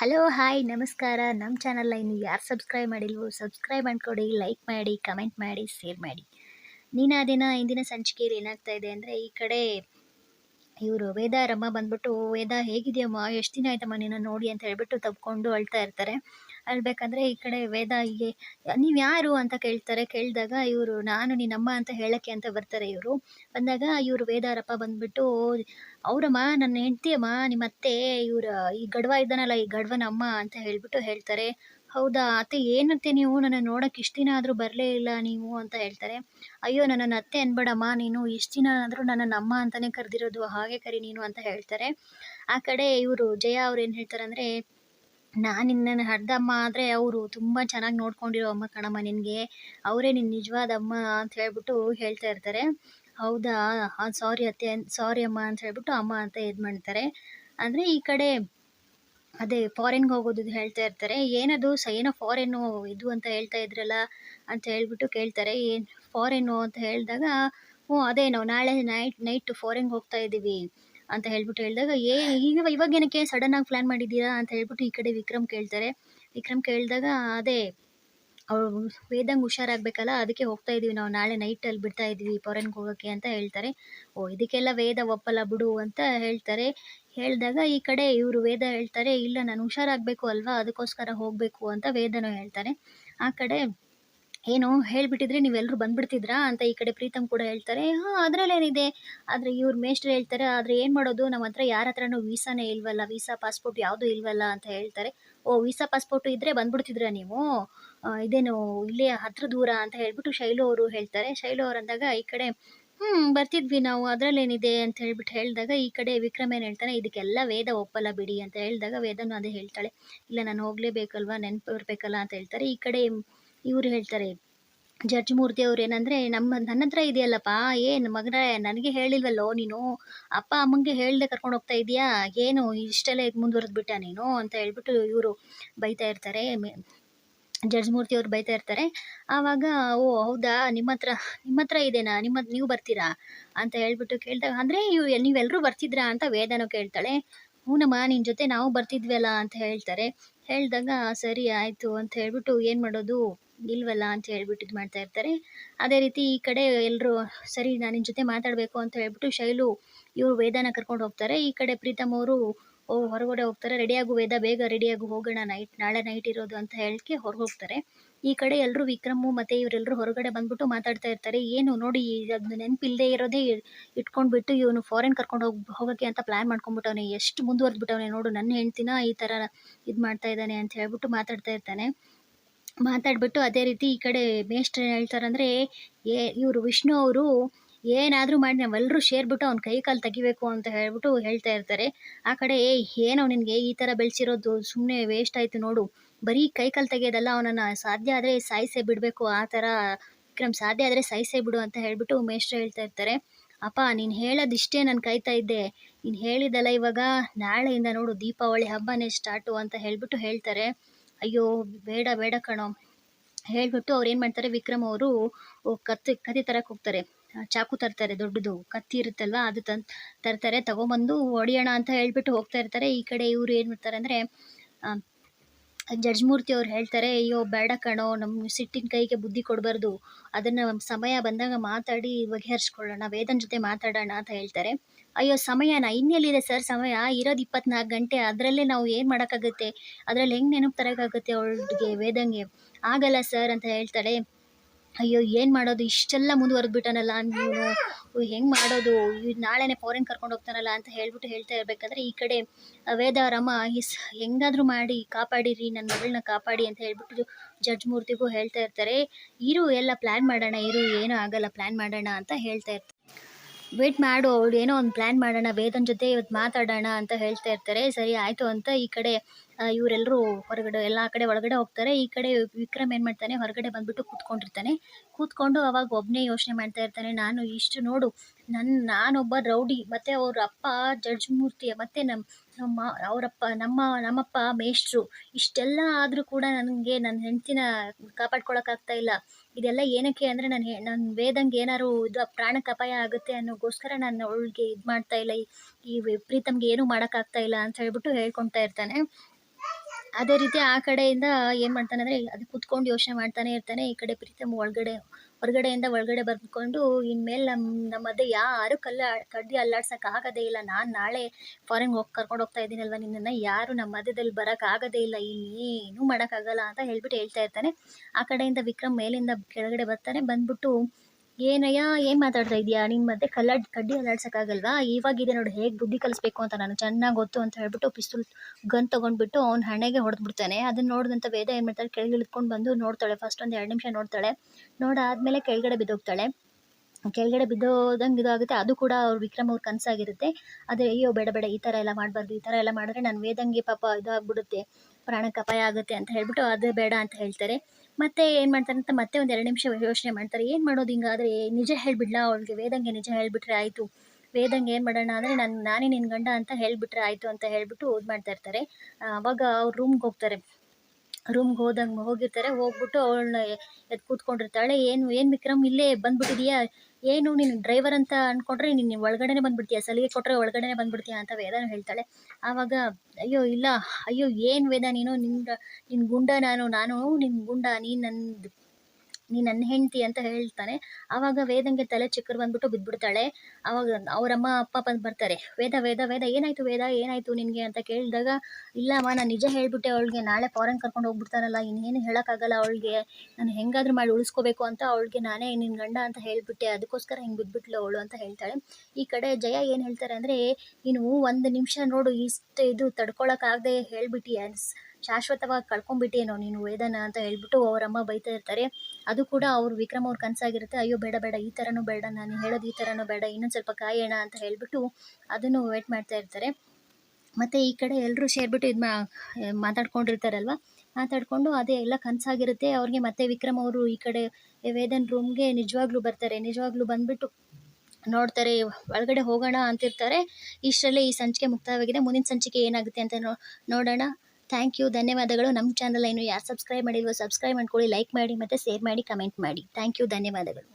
Hello, hi, ನಮಸ್ಕಾರ. ನಮ್ಮ ಚಾನಲ್ನ ಇನ್ನು ಯಾರು ಸಬ್ಸ್ಕ್ರೈಬ್ ಮಾಡಿಲ್ವೋ ಸಬ್ಸ್ಕ್ರೈಬ್ ಮಾಡಿಕೊಡಿ ಲೈಕ್ ಮಾಡಿ ಕಮೆಂಟ್ ಮಾಡಿ ಶೇರ್ ಮಾಡಿ. ನೀನು ಆ ದಿನ, ಇಂದಿನ ಸಂಚಿಕೆಯಲ್ಲಿ ಏನಾಗ್ತಾ ಇದೆ ಅಂದರೆ ಈ ಕಡೆ ಇವರು ವೇದ ರಮ್ಮ ಬಂದ್ಬಿಟ್ಟು ವೇದ ಹೇಗಿದೆಯಮ್ಮ, ಎಷ್ಟು ದಿನ ಆಯ್ತಮ್ಮ ನಿನ್ನ ನೋಡಿ ಅಂತ ಹೇಳ್ಬಿಟ್ಟು ತಬ್ಕೊಂಡು ಅಳ್ತಾ ಇರ್ತಾರೆ. ಅಳ್ಬೇಕಂದ್ರೆ ಈ ಕಡೆ ವೇದ ಹೀಗೆ, ನೀವು ಯಾರು? ಅಂತ ಕೇಳ್ತಾರೆ. ಕೇಳಿದಾಗ ಇವರು, ನಾನು ನಿನ್ನಮ್ಮ ಅಂತ ಹೇಳಕ್ಕೆ ಅಂತ ಬರ್ತಾರೆ ಇವರು. ಬಂದಾಗ ಇವರು ವೇದಾರಪ್ಪ ಬಂದ್ಬಿಟ್ಟು ಅವರಮ್ಮ, ನನ್ನ ಹೆಂಡ್ತಿಯಮ್ಮ ನಿಮ್ಮ ಅತ್ತೆ ಇವ್ರ, ಈ ಗಡ್ವ ಇದ್ದಾನಲ್ಲ, ಈ ಗಡ್ವನ ಅಮ್ಮ ಅಂತ ಹೇಳ್ಬಿಟ್ಟು ಹೇಳ್ತಾರೆ. ಹೌದಾ? ಅತ್ತೆ ಏನತ್ತೆ ನೀವು? ನನ್ನ ನೋಡಕ್ಕೆ ಇಷ್ಟು ದಿನ ಆದರೂ ಬರಲೇ ಇಲ್ಲ ನೀವು ಅಂತ ಹೇಳ್ತಾರೆ. ಅಯ್ಯೋ ನನ್ನ ಅತ್ತೆ ಅನ್ಬೇಡಮ್ಮ. ನೀನು ಇಷ್ಟು ದಿನ ಆದರೂ ನನ್ನ ಅಮ್ಮ ಅಂತಲೇ ಕರೆದಿರೋದು. ಹಾಗೆ ಕರಿ ನೀನು ಅಂತ ಹೇಳ್ತಾರೆ. ಆ ಕಡೆ ಇವರು ಜಯ ಅವ್ರು ಏನು ಹೇಳ್ತಾರೆ ಅಂದರೆ ನಾನು ನಿನ್ನ ಅಮ್ಮ ಆದರೆ ಅವರು ತುಂಬ ಚೆನ್ನಾಗಿ ನೋಡ್ಕೊಂಡಿರೋ ಅಮ್ಮ ಕಣಮ್ಮ ನಿನಗೆ. ಅವರೇ ನಿನ್ನ ನಿಜವಾದ ಅಮ್ಮ ಅಂತ ಹೇಳ್ಬಿಟ್ಟು ಹೇಳ್ತಾ ಇರ್ತಾರೆ. ಹೌದಾ? ಸಾರಿ ಅತ್ತೆ ಸಾರಿ ಅಮ್ಮ ಅಂತ ಹೇಳ್ಬಿಟ್ಟು ಅಮ್ಮ ಅಂತ ಇದು ಮಾಡ್ತಾರೆ. ಅಂದರೆ ಈ ಕಡೆ ಅದೇ ಫಾರಿನ್ಗೆ ಹೋಗೋದು ಹೇಳ್ತಾ ಇರ್ತಾರೆ. ಏನದು ಸ ಏನೋ ಫಾರಿನ್ನು ಇದು ಅಂತ ಹೇಳ್ತಾ ಇದ್ರಲ್ಲ ಅಂತ ಹೇಳ್ಬಿಟ್ಟು ಕೇಳ್ತಾರೆ. ಏನು ಫಾರಿನ್ನು ಅಂತ ಹೇಳಿದಾಗ, ಹ್ಞೂ, ಅದೇ ನಾವು ನಾಳೆ ನೈಟ್ ನೈಟ್ ಫಾರಿನ್ಗೆ ಹೋಗ್ತಾ ಇದ್ದೀವಿ ಅಂತ ಹೇಳ್ಬಿಟ್ಟು ಹೇಳಿದಾಗ, ಏ, ಈಗ ಇವಾಗ ಏನಕ್ಕೆ ಸಡನ್ನಾಗಿ ಪ್ಲ್ಯಾನ್ ಮಾಡಿದ್ದೀರಾ ಅಂತ ಹೇಳ್ಬಿಟ್ಟು ಈ ಕಡೆ ವಿಕ್ರಮ್ ಕೇಳ್ತಾರೆ. ವಿಕ್ರಮ್ ಕೇಳಿದಾಗ, ಅದೇ ಅವ್ರು ವೇದಂಗೆ ಹುಷಾರಾಗಬೇಕಲ್ಲ, ಅದಕ್ಕೆ ಹೋಗ್ತಾ ಇದೀವಿ ನಾವು ನಾಳೆ ನೈಟಲ್ಲಿ ಬಿಡ್ತಾ ಇದೀವಿ ಫಾರಿನ್ಗೆ ಹೋಗೋಕ್ಕೆ ಅಂತ ಹೇಳ್ತಾರೆ. ಓ, ಇದಕ್ಕೆಲ್ಲ ವೇದ ಒಪ್ಪಲ್ಲ ಬಿಡು ಅಂತ ಹೇಳ್ತಾರೆ. ಹೇಳಿದಾಗ ಈ ಕಡೆ ಇವರು ವೇದ ಹೇಳ್ತಾರೆ, ಇಲ್ಲ ನಾನು ಹುಷಾರಾಗಬೇಕು ಅಲ್ವಾ, ಅದಕ್ಕೋಸ್ಕರ ಹೋಗಬೇಕು ಅಂತ ವೇದನೂ ಹೇಳ್ತಾರೆ. ಆ ಕಡೆ ಏನು ಹೇಳ್ಬಿಟ್ಟಿದ್ರೆ ನೀವೆಲ್ಲರೂ ಬಂದ್ಬಿಡ್ತಿದ್ರಾ ಅಂತ ಈ ಕಡೆ ಪ್ರೀತಮ್ ಕೂಡ ಹೇಳ್ತಾರೆ. ಹಾಂ, ಅದರಲ್ಲೇನಿದೆ. ಆದರೆ ಇವ್ರು ಮೇಷ್ಟ್ರು ಹೇಳ್ತಾರೆ, ಆದರೆ ಏನು ಮಾಡೋದು, ನಮ್ಮ ಹತ್ರ ಯಾರ ಹತ್ರನೂ ವೀಸಾನೇ ಇಲ್ವಲ್ಲ, ವೀಸಾ ಪಾಸ್ಪೋರ್ಟ್ ಯಾವುದೂ ಇಲ್ವಲ್ಲ ಅಂತ ಹೇಳ್ತಾರೆ. ಓ, ವೀಸಾ ಪಾಸ್ಪೋರ್ಟ್ ಇದ್ದರೆ ಬಂದ್ಬಿಡ್ತಿದ್ರಾ ನೀವು? ಇದೇನು ಇಲ್ಲೇ ಹತ್ರ ದೂರ ಅಂತ ಹೇಳ್ಬಿಟ್ಟು ಶೈಲು ಅವರು ಹೇಳ್ತಾರೆ. ಶೈಲು ಅವ್ರು ಅಂದಾಗ ಈ ಕಡೆ ಹ್ಞೂ ಬರ್ತಿದ್ವಿ ನಾವು, ಅದರಲ್ಲೇನಿದೆ? ಅಂತ ಹೇಳ್ಬಿಟ್ಟು ಹೇಳಿದಾಗ ಈ ಕಡೆ ವಿಕ್ರಮ್ ಏನು ಹೇಳ್ತಾನೆ, ಇದಕ್ಕೆಲ್ಲ ವೇದ ಒಪ್ಪಲ್ಲ ಬಿಡಿ ಅಂತ ಹೇಳಿದಾಗ ವೇದನು ಅದೇ ಹೇಳ್ತಾಳೆ. ಇಲ್ಲ, ನಾನು ಹೋಗಲೇಬೇಕಲ್ವಾ, ನೆನಪು ಇರಬೇಕಲ್ಲ ಅಂತ ಹೇಳ್ತಾರೆ. ಈ ಕಡೆ ಇವರು ಹೇಳ್ತಾರೆ, ಜಡ್ಜ್ ಮೂರ್ತಿ ಅವ್ರು ಏನಂದ್ರೆ, ನಮ್ಮ, ನನ್ನ ಹತ್ರ ಇದೆಯಲ್ಲಪ್ಪ, ಏನು ಮಗನ ನನಗೆ ಹೇಳಿಲ್ವಲ್ಲೋ ನೀನು? ಅಪ್ಪ, ಅಮ್ಮಂಗೆ ಹೇಳ್ದೆ ಕರ್ಕೊಂಡು ಹೋಗ್ತಾ ಇದೀಯಾ? ಏನು, ಇಷ್ಟೆಲ್ಲ ಇದು ಬಿಟ್ಟ ನೀನು? ಅಂತ ಹೇಳ್ಬಿಟ್ಟು ಇವರು ಬೈತಾ ಇರ್ತಾರೆ. ಜಡ್ಜ್ ಮೂರ್ತಿ ಅವ್ರು ಬೈತಾ ಇರ್ತಾರೆ. ಆವಾಗ, ಓ, ಹೌದಾ? ನಿಮ್ಮ ಹತ್ರ ನಿಮ್ಮ ಹತ್ರ ಇದೆನಾ? ನಿಮ್ಮ, ನೀವು ಬರ್ತೀರಾ? ಅಂತ ಹೇಳ್ಬಿಟ್ಟು ಕೇಳಿದಾಗ, ಅಂದರೆ, ಇವು ನೀವೆಲ್ಲರೂ ಬರ್ತಿದ್ರಾ ಅಂತ ವೇದನೂ ಕೇಳ್ತಾಳೆ. ಹ್ಞೂನಮ್ಮ ನಿನ್ನ ಜೊತೆ ನಾವು ಬರ್ತಿದ್ವಲ್ಲ ಅಂತ ಹೇಳ್ತಾರೆ. ಹೇಳಿದಾಗ, ಸರಿ, ಆಯಿತು ಅಂತ ಹೇಳ್ಬಿಟ್ಟು ಏನು ಮಾಡೋದು? ಇಲ್ವಲ್ಲ ಅಂತ ಹೇಳ್ಬಿಟ್ಟು ಇದು ಮಾಡ್ತಾ ಇರ್ತಾರೆ. ಅದೇ ರೀತಿ ಈ ಕಡೆ ಎಲ್ಲರೂ ಸರಿ, ನಾನು ನಿನ್ನ ಜೊತೆ ಮಾತಾಡಬೇಕು ಅಂತ ಹೇಳ್ಬಿಟ್ಟು ಶೈಲು ಇವರು ವೇದನ ಕರ್ಕೊಂಡು ಹೋಗ್ತಾರೆ. ಈ ಕಡೆ ಪ್ರೀತಮ್ ಅವರು ಓ, ಹೊರಗಡೆ ಹೋಗ್ತಾರೆ. ರೆಡಿಯಾಗು ವೇದ, ಬೇಗ ರೆಡಿಯಾಗು, ಹೋಗೋಣ ನೈಟ್, ನಾಳೆ ನೈಟ್ ಇರೋದು ಅಂತ ಹೇಳಕ್ಕೆ ಹೊರಗೆ ಹೋಗ್ತಾರೆ ಈ ಕಡೆ ಎಲ್ಲರೂ ವಿಕ್ರಮು ಮತ್ತು ಇವರೆಲ್ಲರೂ ಹೊರಗಡೆ ಬಂದ್ಬಿಟ್ಟು ಮಾತಾಡ್ತಾ ಇರ್ತಾರೆ. ಏನು ನೋಡಿ ಅದು ನೆನಪಿಲ್ಲದೆ ಇರೋದೇ ಇಟ್ಕೊಂಡ್ಬಿಟ್ಟು ಇವನು ಫಾರಿನ್ ಕರ್ಕೊಂಡು ಹೋಗಿ ಹೋಗೋಕ್ಕೆ ಅಂತ ಪ್ಲ್ಯಾನ್ ಮಾಡ್ಕೊಂಡ್ಬಿಟ್ಟವನೆ. ಎಷ್ಟು ಮುಂದುವರೆದ್ಬಿಟ್ಟವನೆ ನೋಡು. ನನ್ನ ಹೆಂಡ್ತಿನ ಈ ಥರ ಇದು ಮಾಡ್ತಾ ಇದ್ದಾನೆ ಅಂತ ಹೇಳ್ಬಿಟ್ಟು ಮಾತಾಡ್ತಾ ಇರ್ತಾನೆ. ಮಾತಾಡ್ಬಿಟ್ಟು ಅದೇ ರೀತಿ ಈ ಕಡೆ ಮೇಷ್ಟ್ರು ಹೇಳ್ತಾರಂದ್ರೆ, ಏ, ಇವರು ವಿಷ್ಣು ಅವರು ಏನಾದರೂ ಮಾಡಿ ನಾವೆಲ್ಲರೂ ಸೇರ್ಬಿಟ್ಟು ಅವ್ನ ಕೈ ಕಾಲು ತೆಗಿಬೇಕು ಅಂತ ಹೇಳ್ಬಿಟ್ಟು ಹೇಳ್ತಾ ಇರ್ತಾರೆ. ಆ ಕಡೆ, ಏ, ಏನೋ ನಿನಗೆ ಈ ಥರ ಬೆಳೆಸಿರೋದು? ಸುಮ್ಮನೆ ವೇಸ್ಟ್ ಆಯಿತು ನೋಡು. ಬರೀ ಕೈ ಕಾಲು ತೆಗೆಯೋದಲ್ಲ, ಅವನನ್ನು ಸಾಧ್ಯ ಆದರೆ ಸಾಯಿಸೇ ಬಿಡಬೇಕು. ಆ ಥರ ವಿಕ್ರಮ್ ಸಾಧ್ಯ ಆದರೆ ಸಾಯಿಸೇ ಬಿಡು ಅಂತ ಹೇಳ್ಬಿಟ್ಟು ಮೇಷ್ಟ್ರು ಹೇಳ್ತಾ ಇರ್ತಾರೆ. ಅಪ್ಪ, ನೀನು ಹೇಳೋದಿಷ್ಟೇ ನಾನು ಕಾಯ್ತಾ ಇದ್ದೆ. ನೀನು ಹೇಳಿದಲ್ಲ ಇವಾಗ ನಾಳೆಯಿಂದ ನೋಡು, ದೀಪಾವಳಿ ಹಬ್ಬನೇ ಸ್ಟಾರ್ಟು ಅಂತ ಹೇಳ್ಬಿಟ್ಟು ಹೇಳ್ತಾರೆ. ಅಯ್ಯೋ, ಬೇಡ ಬೇಡ ಕಣೋ ಹೇಳ್ಬಿಟ್ಟು ಅವ್ರು ಏನು ಮಾಡ್ತಾರೆ, ವಿಕ್ರಮ್ ಅವರು ಕತ್ತಿ ಕತ್ತಿ ತರಕ್ಕೆ ಹೋಗ್ತಾರೆ. ಚಾಕು ತರ್ತಾರೆ, ದೊಡ್ಡದು, ಕತ್ತಿ ಇರುತ್ತಲ್ವಾ, ಅದು ತನ್ ತರ್ತಾರೆ, ತಗೊಂಬಂದು ಹೊಡಿಯೋಣ ಅಂತ ಹೇಳ್ಬಿಟ್ಟು ಹೋಗ್ತಾ ಇರ್ತಾರೆ. ಈ ಕಡೆ ಇವರು ಏನು ಮಾಡ್ತಾರೆ ಅಂದರೆ ಜಡ್ಜ್ ಮೂರ್ತಿ ಅವ್ರು ಹೇಳ್ತಾರೆ, ಅಯ್ಯೋ, ಬೇಡ ಕಣೋ ನಮ್ಮ ಸಿಟ್ಟಿನ ಕೈಗೆ ಬುದ್ಧಿ ಕೊಡಬಾರ್ದು. ಅದನ್ನು ಸಮಯ ಬಂದಾಗ ಮಾತಾಡಿ ಬಗೆಹರಿಸ್ಕೊಳ್ಳೋಣ, ವೇದನ್ ಜೊತೆ ಮಾತಾಡೋಣ ಅಂತ ಹೇಳ್ತಾರೆ. ಅಯ್ಯೋ, ಸಮಯನ, ಇನ್ನೆಲ್ಲಿದೆ ಸರ್ ಸಮಯ? ಇರೋದು ಇಪ್ಪತ್ನಾಲ್ಕು ಗಂಟೆ, ಅದರಲ್ಲೇ ನಾವು ಏನು ಮಾಡೋಕ್ಕಾಗುತ್ತೆ? ಅದರಲ್ಲಿ ಹೆಂಗೆ ನೆನಪು ತರೋಕ್ಕಾಗುತ್ತೆ ಅವಳಿಗೆ ವೇದಂಗೆ ಆಗಲ್ಲ ಸರ್ ಅಂತ ಹೇಳ್ತಾಳೆ. ಅಯ್ಯೋ, ಏನು ಮಾಡೋದು? ಇಷ್ಟೆಲ್ಲ ಮುಂದುವರೆದ್ಬಿಟ್ಟನಲ್ಲ ನೀನು. ಹೆಂಗೆ ಮಾಡೋದು? ನಾಳೆನೇ ಫಾರಿನ್ ಕರ್ಕೊಂಡು ಹೋಗ್ತಾನಲ್ಲ ಅಂತ ಹೇಳ್ಬಿಟ್ಟು ಹೇಳ್ತಾ ಇರಬೇಕಾದ್ರೆ ಈ ಕಡೆ ವೇದಾರಾಮ ರಮ ಇಸ್ ಹೆಂಗಾದರೂ ಮಾಡಿ, ಕಾಪಾಡಿರಿ ನನ್ನ ಮಗಳನ್ನ ಕಾಪಾಡಿ ಅಂತ ಹೇಳ್ಬಿಟ್ಟು ಜಡ್ಜ್ ಮೂರ್ತಿಗೂ ಹೇಳ್ತಾ ಇರ್ತಾರೆ. ಇರು, ಎಲ್ಲ ಪ್ಲ್ಯಾನ್ ಮಾಡೋಣ, ಇರು, ಏನೂ ಆಗಲ್ಲ ಪ್ಲ್ಯಾನ್ ಮಾಡೋಣ ಅಂತ ಹೇಳ್ತಾ ಇರ್ತಾರೆ. ವೇಟ್ ಮಾಡು, ಅವಳು ಏನೋ ಒಂದು ಪ್ಲ್ಯಾನ್ ಮಾಡೋಣ, ವೇದನ್ ಜೊತೆ ಇವತ್ತು ಮಾತಾಡೋಣ ಅಂತ ಹೇಳ್ತಾ ಇರ್ತಾರೆ. ಸರಿ, ಆಯಿತು ಅಂತ ಈ ಕಡೆ ಇವರೆಲ್ಲರೂ ಹೊರಗಡೆ ಎಲ್ಲ ಕಡೆ ಒಳಗಡೆ ಹೋಗ್ತಾರೆ. ಈ ಕಡೆ ವಿಕ್ರಮ್ ಏನು ಮಾಡ್ತಾನೆ, ಹೊರಗಡೆ ಬಂದ್ಬಿಟ್ಟು ಕೂತ್ಕೊಂಡಿರ್ತಾನೆ. ಕೂತ್ಕೊಂಡು ಅವಾಗ ಒಬ್ಬನೇ ಯೋಚನೆ ಮಾಡ್ತಾ ಇರ್ತಾನೆ, ನಾನು ಇಷ್ಟು ನೋಡು ನನ್ನ ನಾನೊಬ್ಬ ರೌಡಿ, ಮತ್ತು ಅವ್ರ ಅಪ್ಪ ಜಡ್ಜ್ ಮೂರ್ತಿ ಮತ್ತು ನಮ್ಮ ನಮ್ಮ, ಅವರಪ್ಪ, ನಮ್ಮ, ನಮ್ಮಪ್ಪ ಮೇಷ್ಟ್ರು, ಇಷ್ಟೆಲ್ಲ ಆದರೂ ಕೂಡ ನನಗೆ ನನ್ನ ಹೆಂಡ್ತಿನ ಕಾಪಾಡ್ಕೊಳಕ್ಕಾಗ್ತಾ ಇಲ್ಲ. ಇದೆಲ್ಲ ಏನಕ್ಕೆ ಅಂದರೆ ನಾನು ನನ್ನ ವೇದಂಗೆ ಏನಾದ್ರು ಇದು ಪ್ರಾಣಕ್ಕೆ ಅಪಾಯ ಆಗುತ್ತೆ ಅನ್ನೋಗೋಸ್ಕರ ನಾನು ಅವಳಿಗೆ ಇದು ಮಾಡ್ತಾ ಇಲ್ಲ ಈ ಪ್ರೀತಮ್ಗೆ ಏನೂ ಮಾಡೋಕ್ಕಾಗ್ತಾ ಇಲ್ಲ ಅಂತ ಹೇಳ್ಬಿಟ್ಟು ಹೇಳ್ಕೊತಾ ಇರ್ತಾನೆ. ಅದೇ ರೀತಿ ಆ ಕಡೆಯಿಂದ ಏನು ಮಾಡ್ತಾನೆ ಅಂದರೆ ಅದು ಕುತ್ಕೊಂಡು ಯೋಚನೆ ಮಾಡ್ತಾನೆ ಇರ್ತಾನೆ, ಈ ಕಡೆ ಪ್ರೀತಮ್ ಒಳಗಡೆ, ಹೊರಗಡೆಯಿಂದ ಒಳಗಡೆ ಬರ್ಕೊಂಡು ಇನ್ಮೇಲೆ ನಮ್ಮ ನಮ್ಮ ಯಾರು ಕಲ್ಲ, ಕಡ್ಡಿ ಅಲ್ಲಾಡ್ಸಕ್ಕೆ ಆಗದೇ ಇಲ್ಲ. ನಾನು ನಾಳೆ ಫಾರಿನ್ಗೆ ಹೋಗಿ, ಕರ್ಕೊಂಡು ಹೋಗ್ತಾ ಇದ್ದೀನಲ್ವ ನಿನ್ನನ್ನು? ಯಾರು ನಮ್ಮ ಮಧ್ಯದಲ್ಲಿ ಬರೋಕ್ಕೆ ಆಗದೇ ಇಲ್ಲ. ಇನ್ನೇನು ಮಾಡೋಕ್ಕಾಗಲ್ಲ ಅಂತ ಹೇಳ್ಬಿಟ್ಟು ಹೇಳ್ತಾ ಇರ್ತಾನೆ. ಆ ಕಡೆಯಿಂದ ವಿಕ್ರಮ್ ಮೇಲಿಂದ ಕೆಳಗಡೆ ಬರ್ತಾನೆ. ಬಂದ್ಬಿಟ್ಟು ಏನಯ್ಯ, ಏನು ಮಾತಾಡ್ತಾ ಇದೀಯಾ ನಿಮ್ಮ ಮತ್ತೆ ಕಲ್ಲಾಡ್, ಕಡ್ಡಿ ಅಲ್ಲಾಡ್ಸಕ್ಕಾಗಲ್ವಾ? ಇವಾಗ ಇದೆ ನೋಡಿ, ಹೇಗೆ ಬುದ್ಧಿ ಕಲಿಸ್ಬೇಕು ಅಂತ ನಾನು. ಚೆನ್ನಾಗಿ ಗೊತ್ತು ಅಂತ ಹೇಳ್ಬಿಟ್ಟು ಪಿಸ್ತೂಲ್ ಗನ್ ತಗೊಂಡ್ಬಿಟ್ಟು ಅವ್ನ ಹಣೆಗೆ ಹೊಡೆದ್ಬಿಡ್ತಾನೆ. ಅದನ್ನ ನೋಡಿದಂಥ ವೇದ ಏನು ಮಾಡ್ತಾಳೆ? ಕೆಳಗೆ ಇಳ್ಕೊಂಡು ಬಂದು ನೋಡ್ತಾಳೆ. ಫಸ್ಟ್ ಒಂದು ಎರಡು ನಿಮಿಷ ನೋಡ್ತಾಳೆ. ನೋಡಾದ್ಮೇಲೆ ಕೆಳಗಡೆ ಬಿದ್ದೋಗ್ತಾಳೆ. ಕೆಳಗಡೆ ಬಿದ್ದೋದಂಗೆ ಇದಾಗುತ್ತೆ. ಅದು ಕೂಡ ಅವ್ರ ವಿಕ್ರಮ್ ಅವ್ರ ಕನಸಾಗಿರುತ್ತೆ. ಅದೇ ಅಯ್ಯೋ, ಬೇಡ ಬೇಡ, ಈ ಥರ ಎಲ್ಲ ಮಾಡಬಾರ್ದು, ಈ ಥರ ಎಲ್ಲ ಮಾಡಿದ್ರೆ ನಾನು ವೇದಂಗೆ ಪಾಪ ಇದಾಗ್ಬಿಡುತ್ತೆ. ಪ್ರಾಣಕ್ಕೆ ಅಪಾಯ ಆಗುತ್ತೆ ಅಂತ ಹೇಳ್ಬಿಟ್ಟು ಅದೇ ಬೇಡ ಅಂತ ಹೇಳ್ತಾರೆ. ಮತ್ತೆ ಏನು ಮಾಡ್ತಾರೆ ಅಂತ ಮತ್ತೆ ಒಂದು ಎರಡು ನಿಮಿಷ ಯೋಚನೆ ಮಾಡ್ತಾರೆ. ಏನು ಮಾಡೋದು ಹಿಂಗಾದ್ರೆ? ನಿಜ ಹೇಳ್ಬಿಡ್ಲಾ ಅವಳಿಗೆ? ವೇದಂಗೆ ನಿಜ ಹೇಳ್ಬಿಟ್ರೆ ಆಯಿತು. ವೇದಂಗೆ ಏನು ಮಾಡೋಣ ಅಂದರೆ ನಾನು, ನಾನೇ ನಿನ್ನ ಗಂಡ ಅಂತ ಹೇಳಿಬಿಟ್ರೆ ಆಯಿತು ಅಂತ ಹೇಳ್ಬಿಟ್ಟು ಇದು ಮಾಡ್ತಾ ಇರ್ತಾರೆ. ಅವಾಗ ಅವ್ರು ರೂಮ್ಗೆ ಹೋಗ್ತಾರೆ. ರೂಮ್ಗೆ ಹೋದಂಗೆ ಹೋಗಿರ್ತಾರೆ. ಹೋಗ್ಬಿಟ್ಟು ಅವಳನ್ನ ಎದ್ದು ಕೂತ್ಕೊಂಡಿರ್ತಾಳೆ. ಏನು ಏನು ವಿಕ್ರಮ್ ಇಲ್ಲೇ ಬಂದ್ಬಿಟ್ಟಿದೀಯಾ? ಏನು ನೀನು ಡ್ರೈವರ್ ಅಂತ ಅನ್ಕೊಂಡ್ರೆ ನೀನು ಒಳಗಡೆನೆ ಬಂದ್ಬಿಡ್ತೀಯ, ಸಲಿಗೆ ಕೊಟ್ಟರೆ ಒಳಗಡೆನೆ ಬಂದ್ಬಿಡ್ತೀಯ ಅಂತ ವೇದನು ಹೇಳ್ತಾಳೆ. ಆವಾಗ ಅಯ್ಯೋ ಇಲ್ಲ, ಅಯ್ಯೋ ಏನು ವೇದ ನೀನು ನಿನ್ನ ನಿನ್ನ ಗುಂಡ ನಾನು ನಾನು ನಿನ್ನ ಗುಂಡ, ನೀನು ನಂದು ನೀ ನನ್ನ ಹೆಂಡತಿ ಅಂತ ಹೇಳ್ತಾನೆ. ಆವಾಗ ವೇದಂಗೆ ತಲೆ ಚಿಕ್ಕರು ಬಂದ್ಬಿಟ್ಟು ಬಿದ್ಬಿಡ್ತಾಳೆ. ಆವಾಗ ಅವರಮ್ಮ, ಅಪ್ಪ ಬಂದು ಬರ್ತಾರೆ. ವೇದ ವೇದ ವೇದ, ಏನಾಯ್ತು ವೇದ, ಏನಾಯ್ತು ನಿನಗೆ ಅಂತ ಕೇಳಿದಾಗ, ಇಲ್ಲಮ್ಮ, ನಾನು ನಿಜ ಹೇಳ್ಬಿಟ್ಟೆ ಅವಳಿಗೆ, ನಾಳೆ ಫಾರಿನ್ ಕರ್ಕೊಂಡು ಹೋಗ್ಬಿಡ್ತಾರಲ್ಲ ಇನ್ನೇನು ಹೇಳೋಕ್ಕಾಗಲ್ಲ ಅವಳಿಗೆ. ನಾನು ಹೆಂಗಾದ್ರೂ ಮಾಡಿ ಉಳಿಸ್ಕೋಬೇಕು ಅಂತ ಅವಳಿಗೆ ನಾನೇ ನಿನ್ನ ಗಂಡ ಅಂತ ಹೇಳಿಬಿಟ್ಟೆ. ಅದಕ್ಕೋಸ್ಕರ ಹಿಂಗೆ ಬಿದ್ಬಿಟ್ಲು ಅವಳು ಅಂತ ಹೇಳ್ತಾಳೆ. ಈ ಕಡೆ ಜಯ ಏನು ಹೇಳ್ತಾರೆ ಅಂದರೆ ನೀನು ಒಂದು ನಿಮಿಷ ನೋಡು, ಇಷ್ಟು ಇದು ತಡ್ಕೊಳಕ್ಕಾಗದೆ ಹೇಳ್ಬಿಟ್ಟಿಯ ಶಾಶ್ವತವಾಗಿ ಕಳ್ಕೊಂಡ್ಬಿಟ್ಟೇನೋ ನೀನು ವೇದನ ಅಂತ ಹೇಳ್ಬಿಟ್ಟು ಅವರಮ್ಮ ಬೈತಾ ಇರ್ತಾರೆ. ಅದು ಕೂಡ ಅವ್ರು ವಿಕ್ರಮ್ ಅವ್ರ ಕನಸಾಗಿರುತ್ತೆ. ಅಯ್ಯೋ, ಬೇಡ ಬೇಡ, ಈ ಥರನೂ ಬೇಡ, ನಾನು ಹೇಳೋದು ಈ ಥರನೂ ಬೇಡ, ಇನ್ನೊಂದು ಸ್ವಲ್ಪ ಕಾಯೋಣ ಅಂತ ಹೇಳ್ಬಿಟ್ಟು ಅದನ್ನು ವೇಟ್ ಮಾಡ್ತಾ ಇರ್ತಾರೆ. ಮತ್ತು ಈ ಕಡೆ ಎಲ್ಲರೂ ಸೇರಿಬಿಟ್ಟು ಇದು ಮಾ ಮಾತಾಡ್ಕೊಂಡಿರ್ತಾರಲ್ವ? ಮಾತಾಡಿಕೊಂಡು ಅದೇ ಎಲ್ಲ ಕನಸಾಗಿರುತ್ತೆ. ಅವ್ರಿಗೆ ಮತ್ತೆ ವಿಕ್ರಮ್ ಅವರು ಈ ಕಡೆ ವೇದನ್ ರೂಮ್ಗೆ ನಿಜವಾಗ್ಲೂ ಬರ್ತಾರೆ. ನಿಜವಾಗ್ಲೂ ಬಂದ್ಬಿಟ್ಟು ನೋಡ್ತಾರೆ, ಒಳಗಡೆ ಹೋಗೋಣ ಅಂತಿರ್ತಾರೆ. ಇಷ್ಟರಲ್ಲೇ ಈ ಸಂಚಿಕೆ ಮುಕ್ತಾಯವಾಗಿದೆ. ಮುಂದಿನ ಸಂಚಿಕೆ ಏನಾಗುತ್ತೆ ಅಂತ ನೋಡೋಣ. ಥ್ಯಾಂಕ್ ಯು ಧನ್ಯವಾದಗಳು. ನಮ್ಮ ಚಾನಲ್ ಏನು ಯಾರು ಸಬ್ಸ್ಕ್ರೈಬ್ ಮಾಡಿಲ್ವೋ ಸಬ್ಸ್ಕ್ರೈಬ್ ಮಾಡ್ಕೊಳ್ಳಿ ಲೈಕ್ ಮಾಡಿ ಮತ್ತು ಶೇರ್ ಮಾಡಿ ಕಮೆಂಟ್ ಮಾಡಿ. ಥ್ಯಾಂಕ್ ಯು ಧನ್ಯವಾದಗಳು.